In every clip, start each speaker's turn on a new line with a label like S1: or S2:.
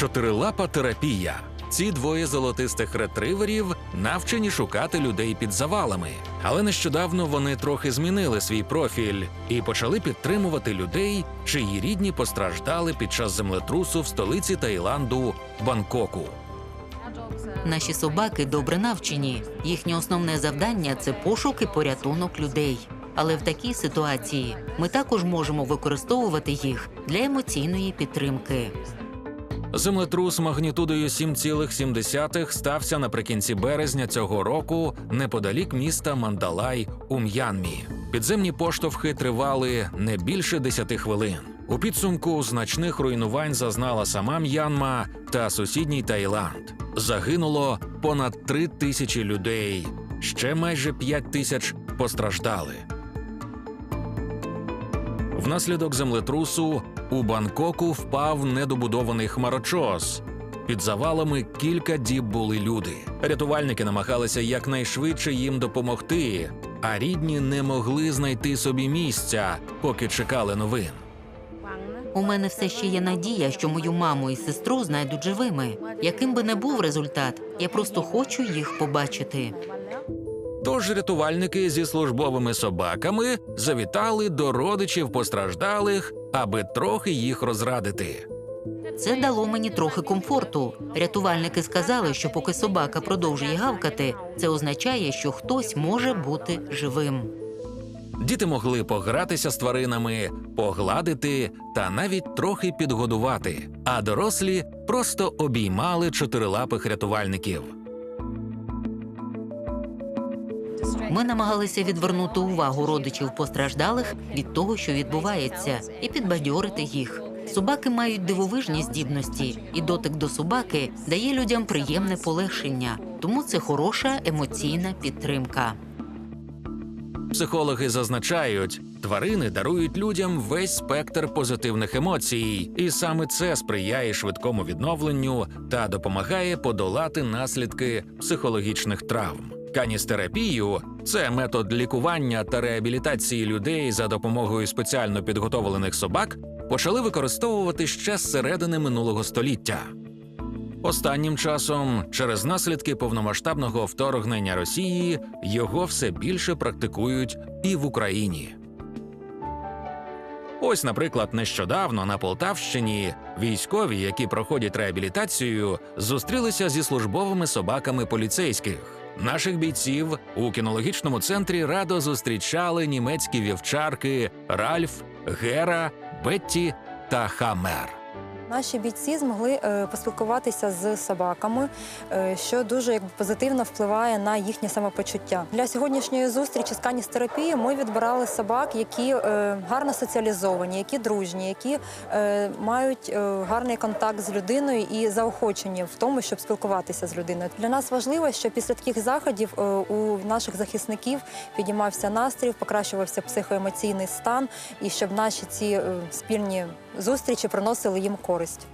S1: Чотирилапа терапія. Ці двоє золотистих ретриверів навчені шукати людей під завалами. Але нещодавно вони трохи змінили свій профіль і почали підтримувати людей, чиї рідні постраждали під час землетрусу в столиці Таїланду Бангкоку.
S2: Наші собаки добре навчені. Їхнє основне завдання це пошук і порятунок людей. Але в такій ситуації ми також можемо використовувати їх для емоційної підтримки.
S1: Землетрус магнітудою 7,7 стався наприкінці березня цього року неподалік міста Мандалай у М'янмі. Підземні поштовхи тривали не більше 10 хвилин. У підсумку значних руйнувань зазнала сама М'янма та сусідній Таїланд. Загинуло понад 3 тисячі людей. Ще майже 5 тисяч постраждали. Внаслідок землетрусу у Бангкоку впав недобудований хмарочос. Під завалами кілька діб були люди. Рятувальники намагалися якнайшвидше їм допомогти, а рідні не могли знайти собі місця, поки чекали новин.
S2: У мене все ще є надія, що мою маму і сестру знайдуть живими. Яким би не був результат, я просто хочу їх побачити.
S1: Тож рятувальники зі службовими собаками завітали до родичів постраждалих, аби трохи їх розрадити.
S2: Це дало мені трохи комфорту. Рятувальники сказали, що поки собака продовжує гавкати, це означає, що хтось може бути живим.
S1: Діти могли погратися з тваринами, погладити та навіть трохи підгодувати, а дорослі просто обіймали чотирилапих рятувальників.
S2: Ми намагалися відвернути увагу родичів постраждалих від того, що відбувається, і підбадьорити їх. Собаки мають дивовижні здібності, і дотик до собаки дає людям приємне полегшення, тому це хороша емоційна підтримка.
S1: Психологи зазначають, тварини дарують людям весь спектр позитивних емоцій, і саме це сприяє швидкому відновленню та допомагає подолати наслідки психологічних травм. Каністерапію це метод лікування та реабілітації людей за допомогою спеціально підготовлених собак почали використовувати ще з середини минулого століття. Останнім часом, через наслідки повномасштабного вторгнення Росії, його все більше практикують і в Україні. Ось, наприклад, нещодавно на Полтавщині військові, які проходять реабілітацію, зустрілися зі службовими собаками поліцейських. Наших бійців у кінологічному центрі радо зустрічали німецькі вівчарки Ральф, Гера, Бетті та Хамер.
S3: Наші бійці змогли е, поспілкуватися з собаками, е, що дуже якби, позитивно впливає на їхнє самопочуття. Для сьогоднішньої зустрічі з каністерапією ми відбирали собак, які е, гарно соціалізовані, які дружні, які мають гарний контакт з людиною і заохочені в тому, щоб спілкуватися з людиною. Для нас важливо, що після таких заходів у наших захисників підіймався настрій, покращувався психоемоційний стан, і щоб наші ці спільні зустрічі приносили їм користь.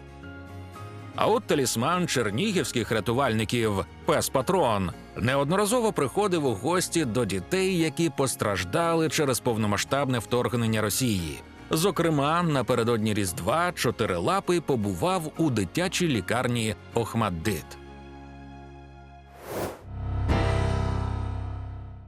S1: А от талісман чернігівських рятувальників пес Патрон неодноразово приходив у гості до дітей, які постраждали через повномасштабне вторгнення Росії. Зокрема, напередодні Різдва чотирилапий побував у дитячій лікарні Охмаддит.